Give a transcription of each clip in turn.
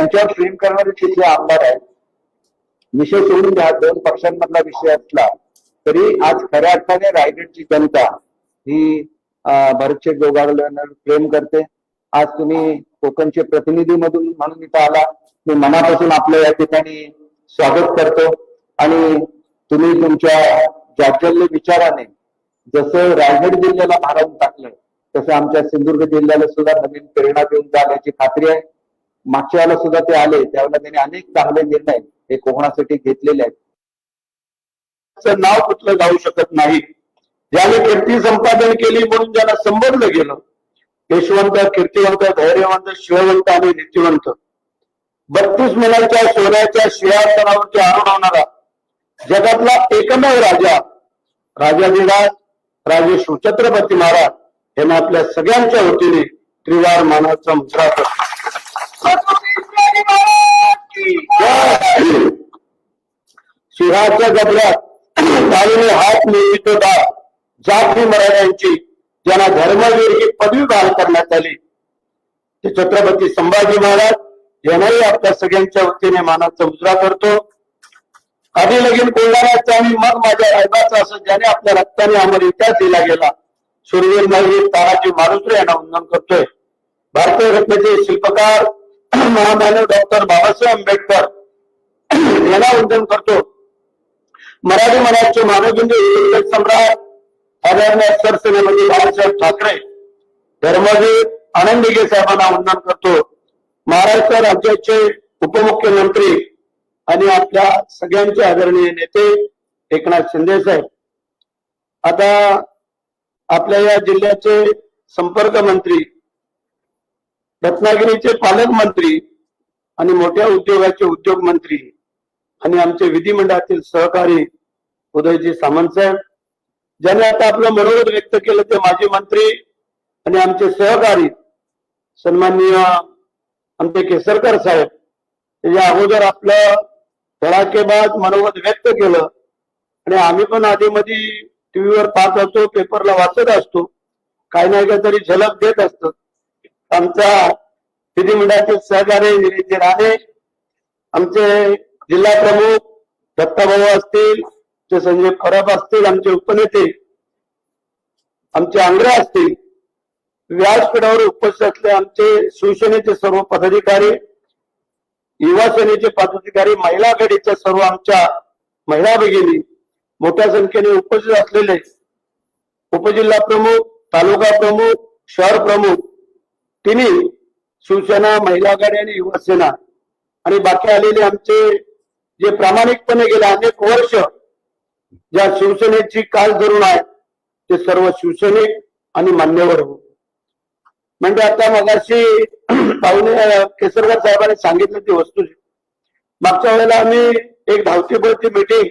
त्यांच्यावर प्रेम करणारे तिथले आमदार आहेत विषय सोडून द्या दोन पक्षांमधला विषय असला तरी आज खऱ्या अर्थाने रायगडची जनता ही अं, भरतशेठ प्रेम करते. आज तुम्ही कोकणचे प्रतिनिधी मधून म्हणून इथं आला मी मनापासून आपलं या ठिकाणी स्वागत करतो. आणि तुम्ही तुमच्या जाज्जल्य विचाराने जसं रायगड जिल्ह्याला भारावून टाकलं तसं आमच्या सिंधुदुर्ग जिल्ह्याला सुद्धा नवीन प्रेरणा देऊन जाण्याची खात्री आहे. मागच्या वेळेला सुद्धा ते आले त्यावेळेला त्यांनी अनेक चांगले निर्णय हे कोकणासाठी घेतलेले आहेत. नाव कुठलं जाऊ शकत नाही. ज्याने कीर्ती संपादन केली म्हणून ज्याला संबोधलं गेलं यशवंत कीर्तिवंत धैर्यवंत शिववंत आणि नीतिवंत. बत्तीस मुलांच्या सोन्याच्या शियासनावरती होणारा जगातला एकमेव राजा राजाधिराज राजे शिवछत्रपती महाराज यांना आपल्या सगळ्यांच्या वतीने त्रिवार मानाचा मुद्रा करतो. सिंहाच्या गबऱ्यात तालीने हात मिळवितो दार जाती मराठ्यांची ज्यांना धर्मवीर ही पदवी बहाल करण्यात आली. ते छत्रपती संभाजी महाराज यांनाही आपल्या सगळ्यांच्या वतीने मानाचा उजरा करतो. आधी लगीन कोल्हाण्याचा आणि मग माझ्या रायबाचा असं ज्याने आपल्या रक्ताने आम्हाला इतिहास दिला गेला सुरवीर नववीर तानाजी मारुत्रे यांना वंदन करतोय. भारतीय रत्नाचे शिल्पकार महामानव डॉक्टर बाबासाहेब आंबेडकर यांना वंदन करतो. मराठी मनाचे मानवबिंदू सम्राट आदरणीय सरसेनापती बाळासाहेब ठाकरे धर्मवीर आनंद साहेबांना वंदन करतो. महाराष्ट्र राज्याचे उपमुख्यमंत्री आणि आपल्या सगळ्यांचे आदरणीय नेते एकनाथ शिंदे साहेब. आता आपल्या या जिल्ह्याचे संपर्क मंत्री रत्नागिरीचे पालकमंत्री आणि मोठ्या उद्योगाचे उद्योग मंत्री आणि आमचे विधिमंडळातील सहकारी उदयजी सामंत साहेब ज्यांनी आता आपलं मनोगत व्यक्त केलं ते माजी मंत्री आणि आमचे सहकारी सन्माननीय आमचे केसरकर साहेब त्याच्या अगोदर आपलं धडाकेबाज मनोगत व्यक्त केलं. आणि आम्ही पण आधी मध्ये टीव्हीवर पाहत असतो पेपरला वाचत असतो. काही नाही काहीतरी झलक देत असतो. आमच्या विधिमंडळाचे सहकारी निलेशजी राणे आमचे जिल्हा प्रमुख दत्ताभाऊ असतील ते संजय खराब असतील आमचे उपनेते आमचे आंग्रे असतील व्यासपीठावर उपस्थित असले आमचे शिवसेनेचे सर्व पदाधिकारी युवा सेनेचे पदाधिकारी महिला आघाडीच्या सर्व आमच्या महिला भगिनी मोठ्या संख्येने उपस्थित असलेले उपजिल्हा प्रमुख तालुका प्रमुख शहर प्रमुख तिन्ही शिवसेना महिला आघाडी आणि युवा सेना आणि बाकी आलेले आमचे जे प्रामाणिकपणे गेले अनेक वर्ष ज्या शिवसेनेची काल धरून आहे ते सर्व शिवसैनिक आणि मान्यवर हो म्हणजे आता मगाशी पाहुणे केसरकर साहेबांनी सांगितलं ती वस्तू. मागच्या वेळेला आम्ही एक धावती बळती मीटिंग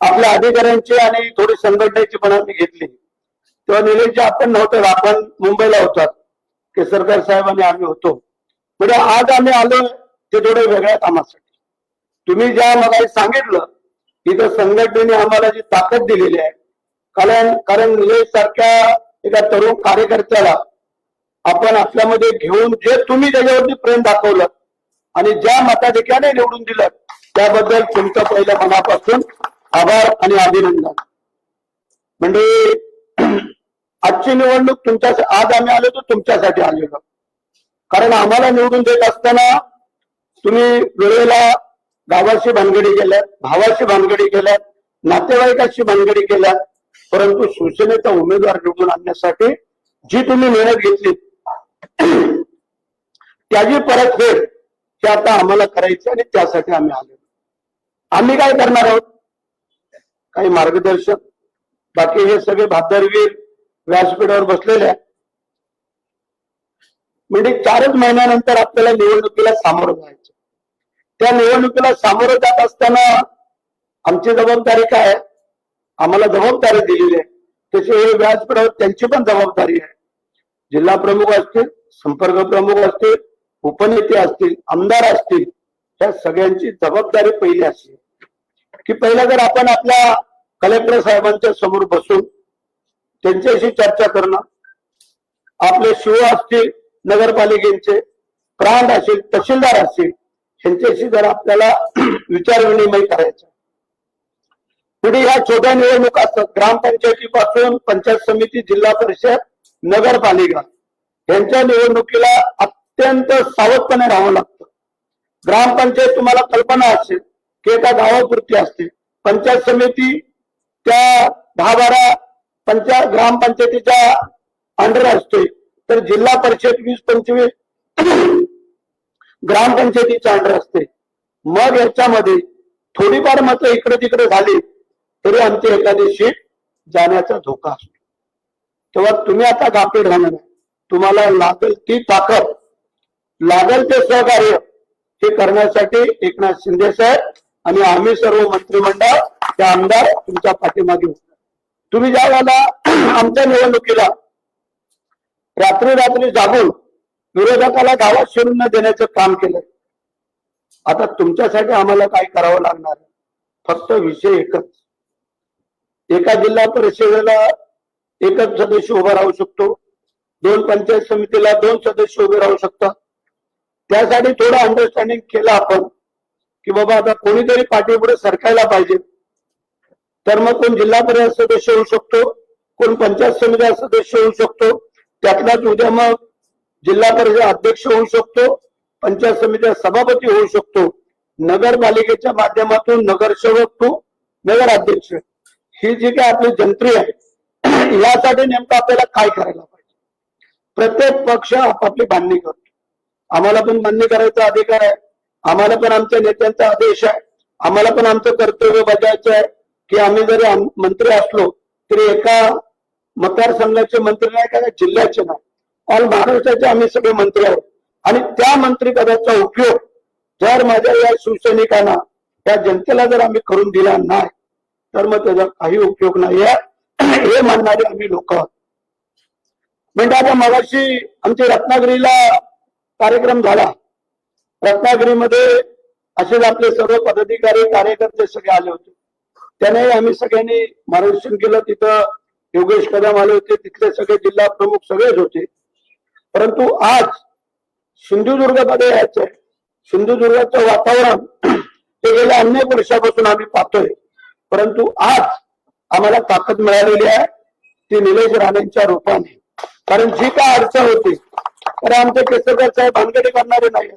आपल्या अधिकाऱ्यांची आणि थोडी संघटनेची पण आम्ही घेतली. तेव्हा निलेशजी आपण नव्हतं आपण मुंबईला होतात. केसरकर साहेब आणि आम्ही होतो. म्हणजे आज आम्ही आलो ते थोडं वेगळ्या कामासाठी. तुम्ही ज्या मला सांगितलं इथं संघटनेने आम्हाला जी ताकद दिलेली आहे कारण कारण निलेश सारख्या एका तरुण कार्यकर्त्याला आपण आपल्यामध्ये घेऊन जे तुम्ही त्याच्यावरती प्रेम दाखवलं आणि ज्या मताधिक्याने निवडून दिलं त्याबद्दल तुमचं पहिल्या मनापासून आभार आणि अभिनंदन. म्हणजे आजची निवडणूक तुमच्या आज आम्ही आलो तर तुमच्यासाठी आलेलो. कारण आम्हाला निवडून देत असताना तुम्ही वेळेला गावाशी भानगडी केल्यात भावाशी भानगडी केल्यात नातेवाईकाशी भानगडी केल्यात परंतु शिवसेनेचा उमेदवार निवडून आणण्यासाठी जी तुम्ही मेहनत घेतली त्याची परतफेड ही आता आम्हाला करायची आणि त्यासाठी आम्ही आलो आम्ही काय करणार आहोत? काही मार्गदर्शक. बाकी हे सगळे भादरवीर व्यासपीठावर बसलेल्या म्हणजे चारच महिन्यानंतर आपल्याला निवडणुकीला सामोरं जायचं. त्या निवडणुकीला सामोरं जात असताना आमची जबाबदारी काय आहे? आम्हाला जबाबदारी दिलेली आहे. तसे हे व्यासपीठावर त्यांची पण जबाबदारी आहे. जिल्हा प्रमुख असतील संपर्क प्रमुख असतील उपनेते असतील आमदार असतील या सगळ्यांची जबाबदारी पहिली असते की पहिला जर आपण आपल्या कलेक्टर साहेबांच्या समोर बसून त्यांच्याशी चर्चा करणं आपले शिव असतील नगरपालिकेचे प्रांत असेल तहसीलदार असतील यांच्याशी जर आपल्याला विचारविनिमय करायचा. पुढे ह्या छोट्या निवडणुका असतात ग्रामपंचायतीपासून पंचायत समिती जिल्हा परिषद नगरपालिका. यांच्या निवडणुकीला अत्यंत सावधपणे राहावं लागतं. ग्रामपंचायत तुम्हाला कल्पना असेल की एका गावापुरती असते. पंचायत समिती त्या दहा बारा पंचायत ग्रामपंचायतीच्या अंडर असते तर जिल्हा परिषद वीस पंचवीस ग्रामपंचायतीच्या अंडर असते. मग याच्यामध्ये थोडीफार मतं इकडे तिकडे झाली तरी आमची एखादी सीट जाण्याचा धोका असतो. तेव्हा तुम्ही आता गाफील राहणार नाही. तुम्हाला लागेल ती ताकद. लागेल ते सहकार्य. हे करण्यासाठी एकनाथ शिंदे साहेब आणि आम्ही सर्व मंत्रिमंडळ त्या आमदार तुमच्या पाठीमागे होतो. तुम्ही ज्या वेळेला आमच्या निवडणुकीला रात्री रात्री जागून विरोधकाला गावात शिरून न देण्याचं काम केलं आता तुमच्यासाठी आम्हाला काय करावं लागणार फक्त विषय एकच. एका जिल्हा परिषदेला एकच सदस्य उभा राहू शकतो दोन पंचायत समितीला दोन सदस्य उभे राहू शकतात. त्यासाठी थोडं अंडरस्टँडिंग केलं आपण की बाबा आता कोणीतरी पाठीपुढे सरकायला पाहिजे. तर मग कोण जिल्हा परिषद सदस्य होऊ शकतो? कोण पंचायत समिती सदस्य होऊ शकतो? त्यातलाच उद्या मग जिल्हा परिषद अध्यक्ष होऊ शकतो पंचायत समिती सभापती होऊ शकतो. नगरपालिकेच्या माध्यमातून नगरसेवक टू नगराध्यक्ष ही जी काय आपली जंत्री आहे यासाठी नेमकं आपल्याला काय करायला पाहिजे? प्रत्येक पक्ष आपापली बांधणी करतो. आम्हाला पण बांधणी करायचा अधिकार आहे. आम्हाला पण आमच्या नेत्यांचा आदेश आहे. आम्हाला पण आमचं कर्तव्य बजावायचं आहे. की आम्ही जरी मंत्री असलो तरी एका मतदारसंघाचे मंत्री नाही का जिल्ह्याचे नाही. ऑल महाराष्ट्राचे आम्ही सगळे मंत्री आहोत. आणि त्या मंत्रीपदाचा उपयोग जर माझ्या या शिवसैनिकांना या जनतेला जर आम्ही करून दिला नाही तर मग त्याचा काही उपयोग नाही. हे मानणारे आम्ही लोक आहोत. म्हणजे आता मगाशी आमच्या रत्नागिरीला कार्यक्रम झाला. रत्नागिरीमध्ये असेच आपले सर्व पदाधिकारी कार्यकर्ते सगळे आले होते. त्याने आम्ही सगळ्यांनी मार्गदर्शन केलं. तिथं योगेश कदम आले होते. तिथले सगळे जिल्हा प्रमुख सगळेच होते. परंतु आज सिंधुदुर्गमध्ये यायचं सिंधुदुर्गाचं वातावरण हे गेल्या अनेक वर्षापासून आम्ही पाहतोय. परंतु आज आम्हाला ताकद मिळालेली आहे. ती निलेश राणेंच्या रूपाने. कारण जी काय अडचण होती तर आमचे केसरकर साहेब भानगडी करणारे नाही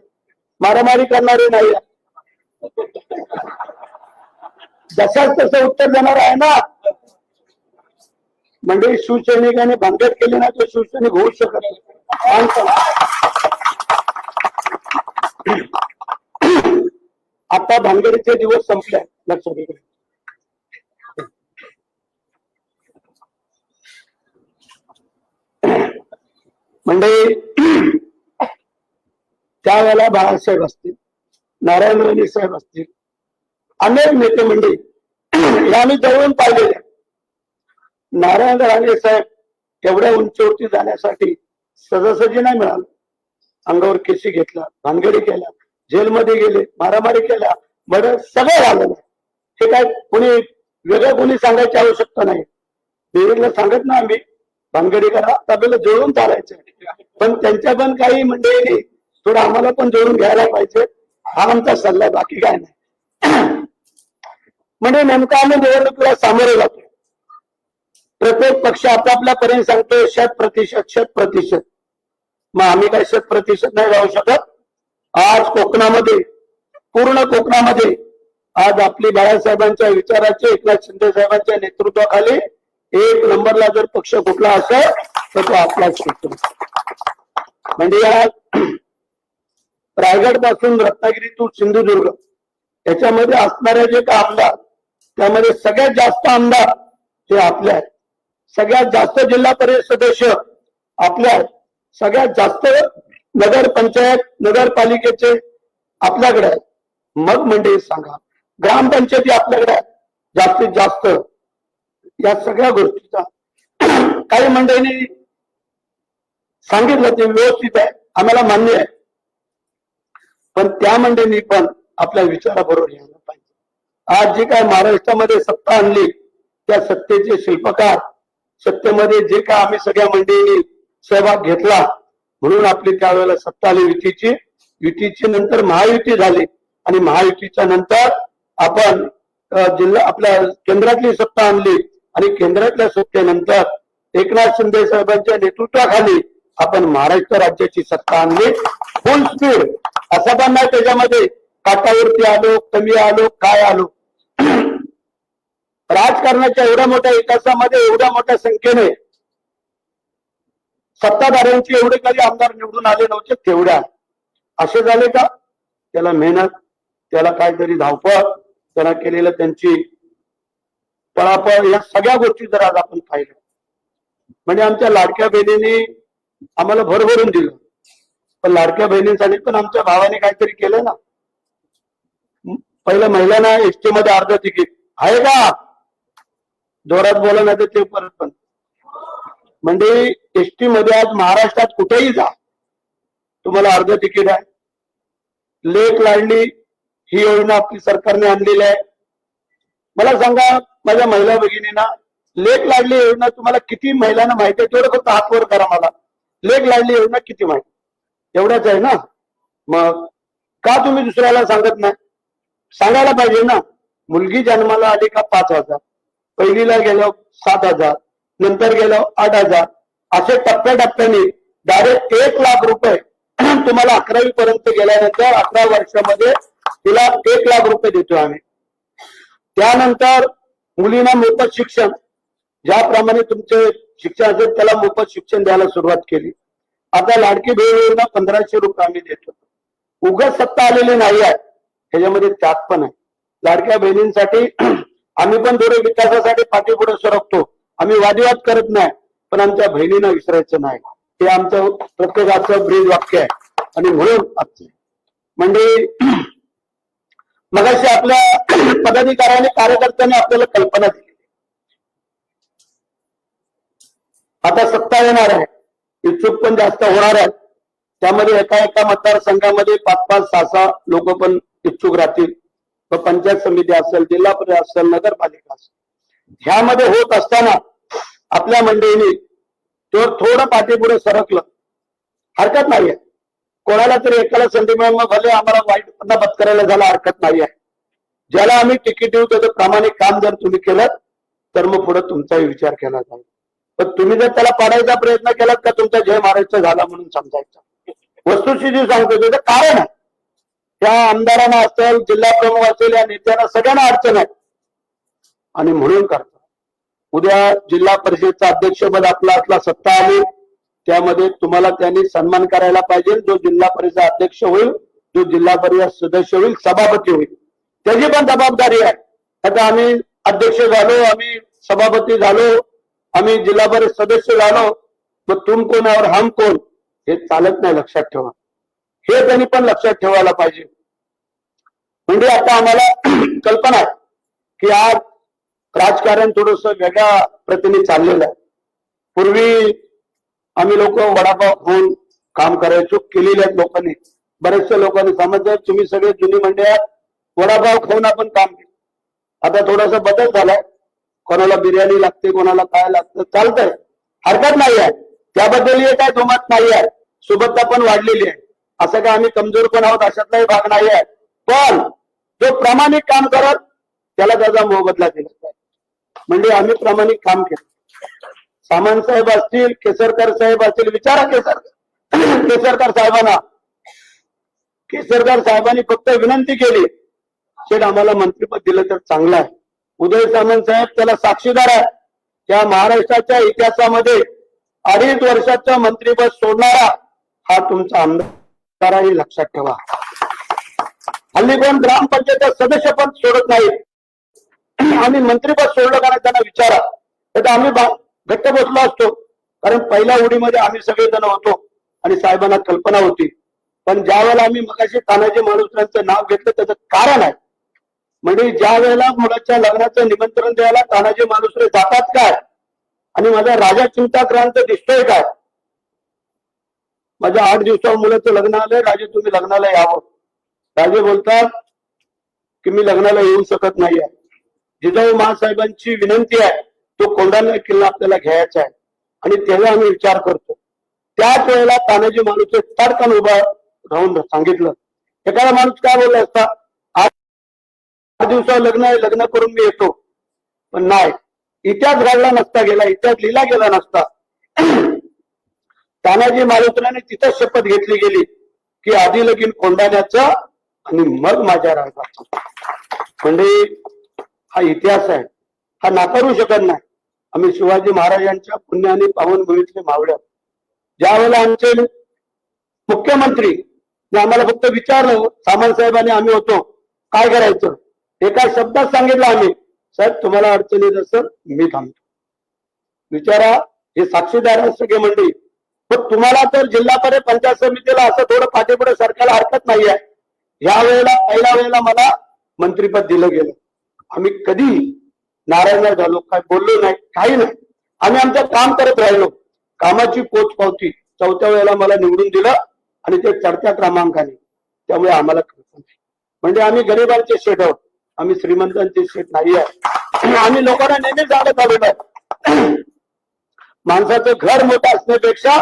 मारामारी करणारे नाही जशाच तसं उत्तर देणार आहे ना? म्हणजे शिवसैनिकाने भानगड केली ना तर शिवसैनिक होऊ शकत नाही. आता भानगडीचे दिवस संपले लक्षात घ्या म्हणजे त्यावेळेला बाळासाहेब असतील नारायण राणे साहेब असतील अनेक नेते मंडळी हे आम्ही जवळून पाहिलेले. नारायण राणे साहेब एवढ्या उंचीवरती जाण्यासाठी सहजासहजी नाही मिळालं अंगावर केसी घेतला भानगडी केल्या जेलमध्ये गेले मारामारी केल्या बरं सगळं झालं हे काय कोणी वेगळं कोणी सांगायची आवश्यकता नाही. विवेकला सांगत ना आम्ही भानगडी करा आपल्याला जुळवून चालायचं पण त्यांच्या पण काही म्हणजे मंडळींनी थोडं आम्हाला पण जोडून घ्यायला पाहिजे. हा आमचा सल्ला बाकी काय नाही. म्हणजे नेमकं आम्ही निवडणुकीला सामोरे जातोय. प्रत्येक पक्ष आपापल्या पर्यंत सांगतोय शत प्रतिशत शत प्रतिशत. मग आम्ही काय शत प्रतिशत नाही जाऊ शकत? आज कोकणामध्ये पूर्ण कोकणामध्ये आज आपली बाळासाहेबांच्या विचाराचे एकनाथ शिंदे साहेबांच्या नेतृत्वाखाली एक नंबरला जर पक्ष कुठला असेल तर तो आपलाच होतो म्हणजे या रायगडपासून रत्नागिरी टू सिंधुदुर्ग याच्यामध्ये असणारे जे आमदार त्यामध्ये सगळ्यात जास्त आमदार हे आपले आहेत. सगळ्यात जास्त जिल्हा परिषद सदस्य आपले आहेत. सगळ्यात जास्त नगर पंचायत नगरपालिकेचे आपल्याकडे आहेत. मग म्हणजे सांगा ग्रामपंचायती आपल्याकडे आहेत. जास्तीत जास्त या सगळ्या गोष्टीचा काही मंडळींनी सांगितलं ते व्यवस्थित आहे आम्हाला मान्य आहे. पण त्या मंडळींनी पण आपल्या विचाराबरोबर यायला आज जे काय महाराष्ट्रामध्ये सत्ता आणली त्या सत्तेचे शिल्पकार सत्तेमध्ये जे काय आम्ही सगळ्या मंडळींनी सहभाग घेतला म्हणून आपली त्यावेळेला सत्ता आली युतीची. युतीची नंतर महायुती झाली आणि महायुतीच्या नंतर आपण जिल्हा आपल्या केंद्रातली सत्ता आणली आणि केंद्रातल्या सत्तेनंतर एकनाथ शिंदे साहेबांच्या नेतृत्वाखाली आपण महाराष्ट्र राज्याची सत्ता आणली. फुल स्पीड असं पण नाही त्याच्यामध्ये काटावरती आलो कमी आलो काय आलो. राजकारणाच्या एवढ्या मोठ्या विकासामध्ये एवढ्या मोठ्या संख्येने सत्ताधाऱ्यांचे एवढे कधी आमदार निवडून आले नव्हते तेवढ्या. असे झाले का? त्याला मेहनत त्याला काहीतरी धावपळ त्याला केलेलं त्यांची पळापळ या सगळ्या गोष्टी जर आज आपण पाहिल्या. म्हणजे आमच्या लाडक्या बहिणीने आम्हाला भरभरून दिलं. पण लाडक्या बहिणींसाठी पण आमच्या भावाने काहीतरी केलं ना? पहिल्या महिलांना एसटी मध्ये अर्ध तिकीट आहे का? जोरात बोला नाही तर ते परत पण. म्हणजे एसटी मध्ये आज महाराष्ट्रात कुठेही जा. तुम्हाला अर्ध तिकीट आहे. लेख लाडली ही योजना आपली सरकारने आणलेली आहे. मला सांगा माझ्या महिला भगिनींना लेख लाडली योजना तुम्हाला किती महिलांना माहिती आहे? तेवढं फक्त हातवर करा मला. लेख लाडली योजना किती माहिती? एवढ्याच आहे ना? मग का तुम्ही दुसऱ्याला सांगत नाही? सांगायला पाहिजे ना. मुलगी जन्माला आली का पाच हजार? पहिलीला गेलो सात हजार नंतर गेलो आठ हजार. असे टप्प्याटप्प्याने डायरेक्ट एक लाख रुपये तुम्हाला अकरावी पर्यंत गेल्यानंतर अकरा वर्षामध्ये तिला एक लाख रुपये देतो आम्ही. त्यानंतर मुलींना मोफत शिक्षण. ज्याप्रमाणे तुमचे शिक्षण असेल त्याला मोफत शिक्षण द्यायला सुरुवात केली. आता लाडकी बहीण पंधराशे रुपये आम्ही देतो. उगाच सत्ता आलेली नाही आहे. ह्याच्यामध्ये त्याग पण आहे. लाडक्या बहिणींसाठी आम्ही पण थोडे विकासासाठी पाठीपुढे सरकतो. आम्ही वादविवाद करत नाही पण आमच्या बहिणींना विसरायचं नाही. हे आमचं प्रत्येकाचं ब्रीज वाक्य आहे. आणि म्हणून आजचं म्हणजे मगाशी आपल्या पदाधिकाऱ्याने कार्यकर्त्यांनी आपल्याला कल्पना दिली. आता सत्ता येणार आहे. इच्छुक पण जास्त होणार आहेत त्यामध्ये एका एका मतदारसंघामध्ये पाच पाच सहा सहा लोक पण इच्छुक राहतील. मग पंचायत समिती असेल जिल्हा परिषद असेल नगरपालिका असेल. ह्यामध्ये होत असताना आपल्या मंडळीने तर थोडं पाठीपुढे सरकलं. हरकत नाहीये. कोणाला तरी एकाला संधी मिळून मग भले आम्हाला वाईट पद करायला झाला हरकत नाही आहे ज्याला आम्ही तिकीट देऊ त्याचं प्रामाणिक काम जर तुम्ही केलं तर मग पुढे तुमचाही विचार केला जाईल. पण तुम्ही जर त्याला पाडायचा प्रयत्न केलात का तुमचा जय महाराजचा झाला म्हणून समजायचा? वस्तुस्थिती सांगतो त्याचं कारण आहे. त्या आमदारांना असेल जिल्हा प्रमुख असेल या नेत्यांना सगळ्यांना अडचण आहे. आणि म्हणून करतो. उद्या जिल्हा परिषदचा अध्यक्षपद आपला आपला सत्ता आली त्यामध्ये तुम्हाला त्यांनी सन्मान करायला पाहिजे. जो जिल्हा परिषद अध्यक्ष होईल जो जिल्हा परिषद सदस्य होईल सभापती होईल. त्याची पण जबाबदारी आहे. आता आम्ही अध्यक्ष झालो आम्ही सभापती झालो आम्ही जिल्हा परिषद सदस्य झालो मग तुम कोण और हम कोण? हे चालत नाही लक्षात ठेवा. हे त्यांनी पण लक्षात ठेवायला पाहिजे. म्हणजे आता आम्हाला कल्पना आहे की आज राजकारण थोडस वेगळ्या प्रतीने चाललेलं आहे. पूर्वी आम्ही लोक वडापाव खाऊन काम करायचो केलेले आहेत लोकांनी. बरेचशा लोकांनी समजलं तुम्ही सगळे जुनी मंडळी वडापाव खाऊन आपण काम केलं. आता थोडासा बदल झालाय. कोणाला बिर्याणी लागते कोणाला काय लागतं चालतंय. हरकत नाही आहे त्याबद्दल हे काय दुमत नाही आहे सुबत्ता पण वाढलेली आहे. असं काय आम्ही कमजोर पण आहोत? अशातलाही भाग नाही आहे पण जो प्रामाणिक काम करत त्याला त्याचा मोबदला दिला पाहिजे म्हणजे आम्ही प्रामाणिक काम केलं. सामान साहेब असतील केसरकर साहेब असतील विचारा केसरकर. केसरकर साहेबांना. केसरकर साहेबांनी फक्त विनंती केली. शेठ आम्हाला मंत्रीपद दिलं तर चांगलं आहे. उदय सामंत साहेब त्याला साक्षीदार आहे. त्या महाराष्ट्राच्या इतिहासामध्ये अडीच वर्षाचं मंत्रीपद सोडणारा हा तुमचा आमदार आहे हे लक्षात ठेवा. हल्ली कोण ग्रामपंचायत सदस्य पण सोडत नाही आम्ही मंत्रीपद सोडलं कारण त्यांना विचारा. तर आम्ही घट्ट बसलो असतो. कारण पहिल्या उडीमध्ये आम्ही सगळेजण होतो आणि साहेबांना कल्पना होती. पण ज्या वेळेला आम्ही मगाशी तानाजी माणूसरांचं नाव घेतलं त्याचं कारण आहे. म्हणजे ज्या वेळेला मुलाच्या लग्नाचं निमंत्रण द्यायला तानाजी माणूसरे जातात काय? आणि माझा राजा चिंताक्रांत दिसतोय काय? माझ्या आठ दिवसावर मुलाचं लग्न आलंय. राजे तुम्ही लग्नाला यावं. राजे बोलतात की मी लग्नाला येऊ शकत नाहीये. जिजाऊ महासाहेबांची विनंती आहे. तो कोंडाणा किल्ला आपल्याला घ्यायचा आहे. आणि त्याला आम्ही विचार करतो. त्याच वेळेला तानाजी माणूस तडकन उभा राहून सांगितलं. एखादा माणूस काय बोलला असता आठ आठ दिवसावर लग्न आहे लग्न करून मी येतो. पण नाही. इतिहास घडला नसता गेला इतिहास लिहिला गेला नसता. तानाजी मालुसराने तिथं शपथ घेतली गेली की आधी लगीन कोंडाण्याचं आणि मग माझ्या रागाचं म्हणजे हा इतिहास आहे. हा नाकारू शकत नाही. आम्ही शिवाजी महाराजांच्या पुण्याने पावनभूमीतले मावळ्या ज्या वेळेला आमचे मुख्यमंत्री आम्हाला फक्त विचारलं सामंत साहेबांनी आम्ही होतो काय करायचं? एका शब्दात सांगितलं आम्ही साहेब तुम्हाला अडचण येत असेल मी थांबतो. विचारा हे साक्षीदार सगळे मंडळी. पण तुम्हाला तर जिल्हा परिषद पंचायत समितीला असं थोडं पाठीपुढे सरकारला हरकत नाहीये या वेळेला पहिल्या वेळेला मला मंत्रीपद दिलं गेलं. आम्ही कधी नारायण नाही झालो काय बोललो नाही काही नाही. आम्ही आमचं काम करत राहिलो. कामाची पोच पावती चौथ्या वेळेला मला निवडून दिलं आणि ते चढत्या क्रमांकाने. त्यामुळे आम्हाला नाही. म्हणजे आम्ही गरिबांचे शेट आहोत. आम्ही श्रीमंतांचे शेट नाही आहे आम्ही लोकांना नेहमी जाणत आलेलो आहे माणसाचं घर मोठं असण्यापेक्षा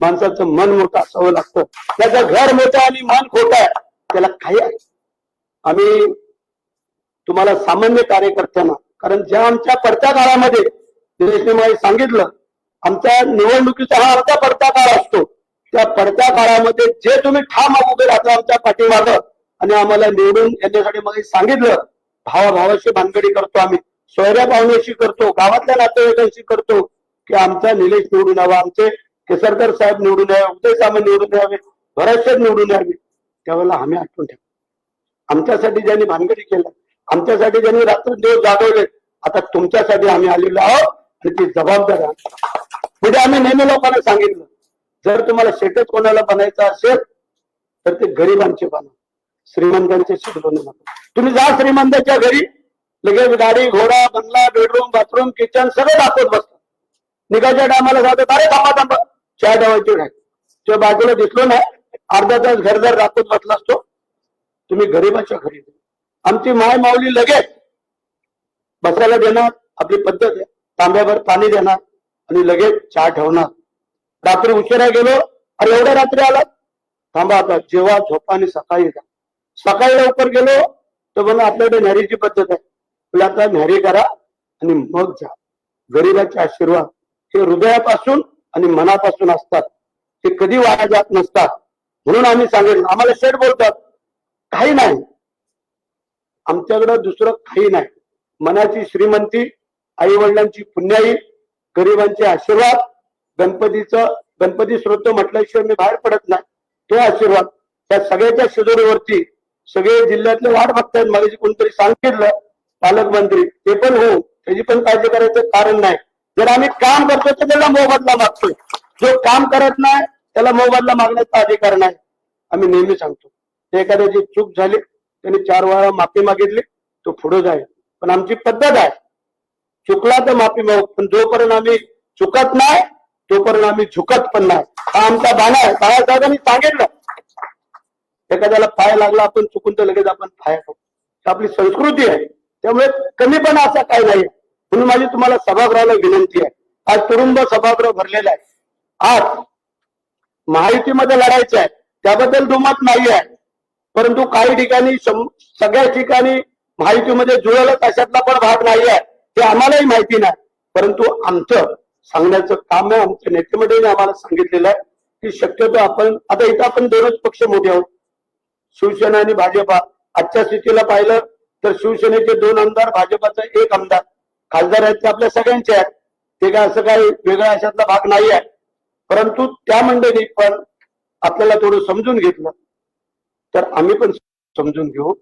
माणसाचं मन मोठं असावं लागतं. त्याचं घर मोठं आणि मन खोटं आहे त्याला काही आहे आम्ही तुम्हाला सामान्य कार्यकर्त्यांना कारण ज्या आमच्या पडत्या काळामध्ये दिनेशने मला सांगितलं आमच्या निवडणुकीचा हा आमचा पडता काळ असतो. त्या पडत्या काळामध्ये जे तुम्ही ठाम उभे राहता आमच्या पाठीमागं आणि आम्हाला निवडून येण्यासाठी मग सांगितलं भावाभावाशी भानगडी करतो आम्ही. सोयऱ्या पाहुण्याशी करतो गावातल्या नातेवाईकांशी करतो की आमचा निलेश निवडून हवा आमचे केसरकर साहेब निवडून यावे उदय सामंत निवडून यावे भरतशेठ निवडून यावे त्यावेळेला आम्ही आठवण ठेवू आमच्यासाठी ज्यांनी भानगडी केलं आमच्यासाठी ज्यांनी रात्र दिवस जागवले आता तुमच्यासाठी आम्ही आलेलो आहोत आणि ती जबाबदार आहे. म्हणजे आम्ही नेहमी लोकांना सांगितलं जर तुम्हाला शेतच कोणाला बनायचं असेल तर ते गरिबांचे बना. श्रीमंतांचे शेत बनवू नका तुम्ही जा श्रीमंताच्या घरी लगेच गाडी घोडा बंगला बेडरूम बाथरूम किचन सगळं दाखवत बसतात निघायच्या टायमाला जातात अरे थांबा थांबा. चहा ठेवायची नाही त्या बाजूला दिसलो नाही. अर्धा तास घर जर दाखवत बसला असतो तुम्ही गरिबाच्या घरी. आमची माय माऊली लगेच बसायला देणार. आपली पद्धत आहे. तांब्याभर पाणी देणार आणि लगेच चहा ठेवणार. रात्री उशिरा गेलो अरे एवढ्या रात्री आला थांबा आता जेव्हा झोपा आणि सकाळी जा. सकाळी लवकर गेलो तर म्हणून आपल्याकडे न्यारीची पद्धत आहे. तुला आता न्यारी करा आणि मग जा. गरीबाचे आशीर्वाद. हे हृदयापासून आणि मनापासून असतात. ते कधी वाया जात नसतात. म्हणून आम्ही सांगेल आम्हाला शेठ बोलतात काही नाही. आमच्याकडं दुसरं काही नाही. मनाची श्रीमंती आई वडिलांची पुण्याई गरिबांचे आशीर्वाद गणपतीचं गणपती स्रोत म्हटल्याशिवाय मी बाहेर पडत नाही. तो आशीर्वाद. त्या सगळ्याच्या शिदोरीवरती सगळे जिल्ह्यातले वाट बघतायत. मला कोणतरी सांगितलं पालकमंत्री ते पण हो त्याची पण काळजी करायचं कारण नाही. जर आम्ही काम करतो तर त्याला मोबदला मागतोय. जो काम करत नाही त्याला मोबदला मागण्याचा अधिकार नाही. आम्ही नेहमी सांगतो एखाद्याची चूक झाली त्यांनी चार वेळा माफी मागितली तो पुढे जाईल. पण आमची पद्धत आहे चुकला तर माफी मागू पण जोपर्यंत आम्ही चुकत नाही तोपर्यंत आम्ही झुकत पण नाही. हा आमचा बाणा आहे. बाळासाहेबांनी सांगितलं एखाद्याला पाय लागला आपण चुकून तर लगेच आपण पाय खाऊ आपली संस्कृती आहे त्यामुळे कमीपणा असा काही नाही म्हणून माझी तुम्हाला सभागृहाला विनंती आहे. आज तुरुंब सभागृह भरलेला आहे. आज माहितीमध्ये लढायचं आहे. त्याबद्दल दुमत नाही आहे परंतु काही ठिकाणी सगळ्या ठिकाणी माहितीमध्ये जुळलंच अशातला पण भाग नाही आहे हे आम्हालाही माहिती नाही. परंतु आमचं सांगण्याचं काम आहे. आमच्या नेतेमंडळीने आम्हाला सांगितलेलं आहे की शक्यतो आपण आता इथं आपण दोनच पक्ष मोठे आहोत. शिवसेना आणि भाजपा. आजच्या स्थितीला पाहिलं तर शिवसेनेचे दोन आमदार भाजपाचा एक आमदार. खासदार आहेत ते आपल्या सगळ्यांचे आहेत. ते काय असं काही वेगळा अशातला भाग नाही आहे. परंतु त्या मंडळीने पण आपल्याला थोडं समजून घेतलं. तर आम्ही पण समजून घेऊ.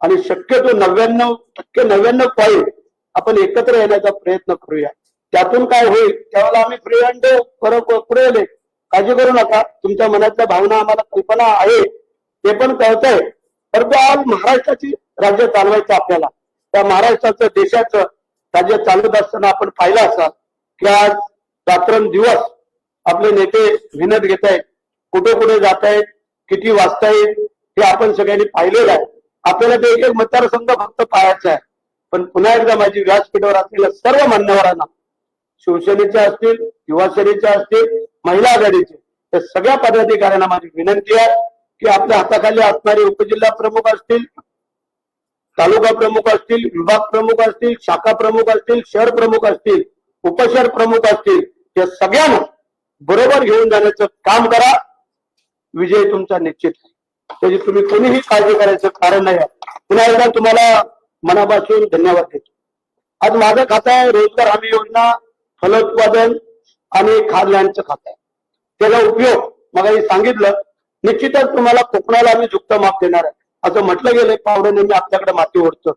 आणि शक्यतो नव्याण्णव टक्के नव्याण्णव पॉईंट आपण एकत्र येण्याचा प्रयत्न करूया. त्यातून काय होईल त्यावेळेला आम्ही फ्री हँड पुरवले काळजी करू नका. तुमच्या मनातल्या भावना आम्हाला कल्पना आहे. ते पण कळतंय. परंतु आज महाराष्ट्राची राज्य चालवायचं आपल्याला. त्या महाराष्ट्राचं देशाचं राज्य चालत असताना आपण पाहिलं असाल की आज रात्रंदिवस आपले नेते विनत घेत आहेत. कुठे कुठे जात आहेत किती वाजतायत हे आपण सगळ्यांनी पाहिलेलं आहे. आपल्याला ते एक एक मतदारसंघ फक्त पाहायचा आहे. पण पुन्हा एकदा माझी व्यासपीठावर असलेल्या सर्व मान्यवरांना शिवसेनेचे असतील युवा सेनेचे असतील महिला आघाडीचे त्या सगळ्या पदाधिकाऱ्यांना माझी विनंती आहे की आपल्या हाताखाली असणारे उपजिल्हा प्रमुख असतील तालुका प्रमुख असतील विभाग प्रमुख असतील शाखा प्रमुख असतील शहर प्रमुख असतील उपशहर प्रमुख असतील त्या सगळ्यांना बरोबर घेऊन जाण्याचं काम करा. विजय तुमचा निश्चित आहे. त्याची तुम्ही कोणीही काळजी करायचं कारण नाही पुन्हा एकदा तुम्हाला मनापासून धन्यवाद देतो. आज माझं खातं आहे रोजगार हमी योजना फलोत्पादन आणि खाद्याचं खातं आहे. त्याचा उपयोग मग सांगितलं. निश्चितच तुम्हाला कोकणाला आम्ही झुकत माप देणार आहे. असं म्हटलं गेलंय पाहुणे नेहमी आपल्याकडे माती ओढतं.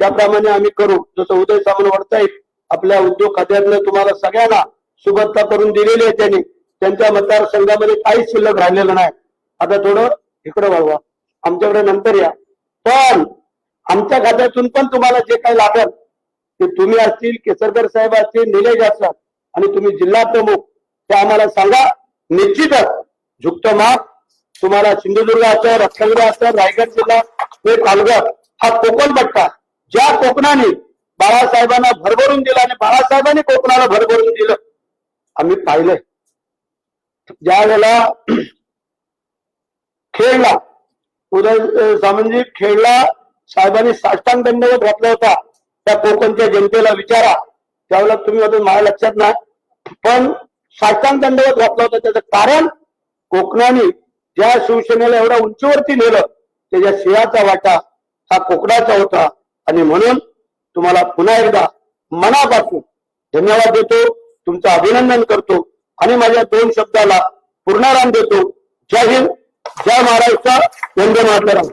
त्याप्रमाणे आम्ही करू. जसं उदय सामंत ओढतायत आपल्या उद्योग खात्यातनं तुम्हाला सगळ्यांना सुबत्ता करून दिलेली आहे त्यांनी. त्यांच्या मतदारसंघामध्ये काहीच शिल्लक राहिलेलं नाही. आता थोडं इकडं वळवा आमच्याकडे नंतर या. पण आमच्या खात्यातून पण तुम्हाला जे काही लागल ते तुम्ही असतील केसरकर साहेब असतील निलेश असतात आणि तुम्ही जिल्हा प्रमुख ते आम्हाला सांगा. निश्चितच. झुकतं माग तुम्हाला सिंधुदुर्ग असेल रत्नागिरी असेल रायगड जिल्हा हे पालघर हा कोकण पट्टा. ज्या कोकणाने बाळासाहेबांना भरभरून दिला आणि बाळासाहेबांनी कोकणाला भरभरून दिलं आम्ही पाहिलंय. ज्या वेळेला खेळला उदय अं, सामंतजी खेळला साहेबांनी साष्टांग दंडवत घातला होता त्या कोकणच्या जनतेला विचारा. त्यावेळेला तुम्ही अजून माझ्या लक्षात नाही पण साष्टांग दंडवत घातला होता त्याचं कारण कोकणाने ज्या शिवसेनेला एवढ्या उंचीवरती नेलं त्याच्या सिंहाचा वाटा हा कोकणाचा होता. आणि म्हणून तुम्हाला पुन्हा एकदा मनापासून धन्यवाद देतो तुमचं अभिनंदन करतो आणि माझ्या दोन शब्दाला पूर्णाराम देतो. जय हिंद जय महाराष्ट्र वंदे मातरम.